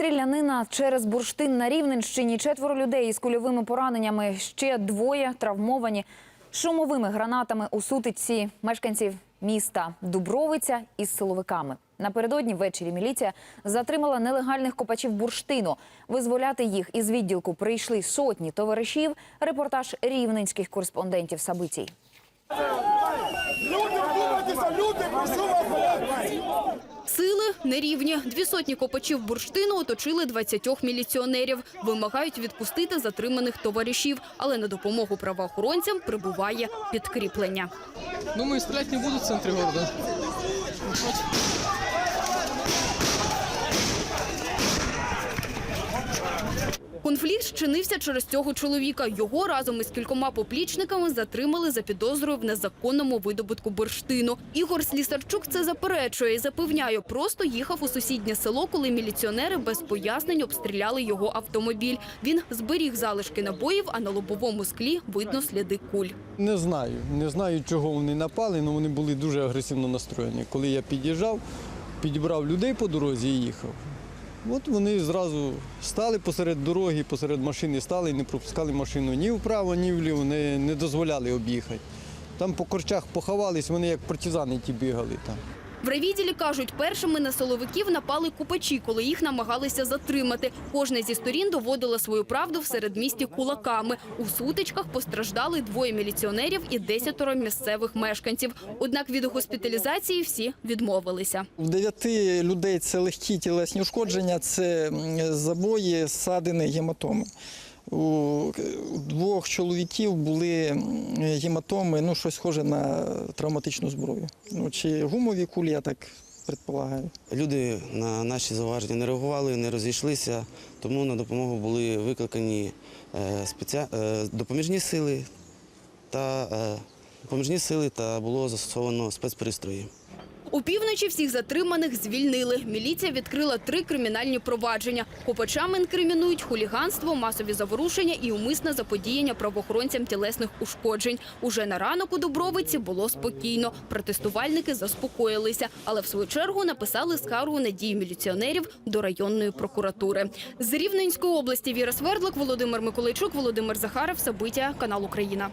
Стрілянина через бурштин на Рівненщині. Четверо людей із кульовими пораненнями. Ще двоє травмовані шумовими гранатами у сутичці мешканців міста Дубровиця із силовиками. Напередодні ввечері міліція затримала нелегальних копачів бурштину. Визволяти їх із відділку прийшли сотні товаришів. Репортаж рівненських кореспондентів Сабитій. Люди, люди, прошу вас! Сили нерівні. Дві сотні копачів бурштину оточили 20 міліціонерів. Вимагають відпустити затриманих товаришів. Але на допомогу правоохоронцям прибуває підкріплення. Думаю, стріляти не будуть в центрі города. Конфлікт щинився через цього чоловіка. Його разом із кількома поплічниками затримали за підозрою в незаконному видобутку бурштину. Ігор Слісарчук це заперечує і запевняє, просто їхав у сусіднє село, коли міліціонери без пояснень обстріляли його автомобіль. Він зберіг залишки набоїв, а на лобовому склі видно сліди куль. Не знаю. Не знаю, чого вони напали, але вони були дуже агресивно настроєні. Коли я під'їжджав, підібрав людей по дорозі і їхав. От вони зразу стали посеред дороги, посеред машини стали і не пропускали машину ні вправо, ні вліво, не, не дозволяли об'їхати. Там по корчах поховались, вони як партизани ті бігали там. В райвідділі кажуть, першими на силовиків напали купачі, коли їх намагалися затримати. Кожна зі сторін доводила свою правду в середмісті кулаками. У сутичках постраждали двоє міліціонерів і десятеро місцевих мешканців. Однак від госпіталізації всі відмовилися. У дев'яти людей це легкі тілесні ушкодження, це забої, ссадини, гематоми. У двох чоловіків були гематоми, ну щось схоже на травматичну зброю. Ну чи гумові кулі, я так предполагаю. Люди на наші зауваження не реагували, не розійшлися, тому на допомогу були викликані е, е, допоміжні сили та е, допоміжні сили та було застосовано спецпристрої. У півночі всіх затриманих звільнили. Міліція відкрила три кримінальні провадження. Копачам інкримінують хуліганство, масові заворушення і умисне заподіяння правоохоронцям тілесних ушкоджень. Уже на ранок у Дубровиці було спокійно. Протестувальники заспокоїлися, але в свою чергу написали скаргу на дії міліціонерів до районної прокуратури. З Рівненської області Віра Свердлик, Володимир Миколайчук, Володимир Захаров, Сабиття, канал Україна.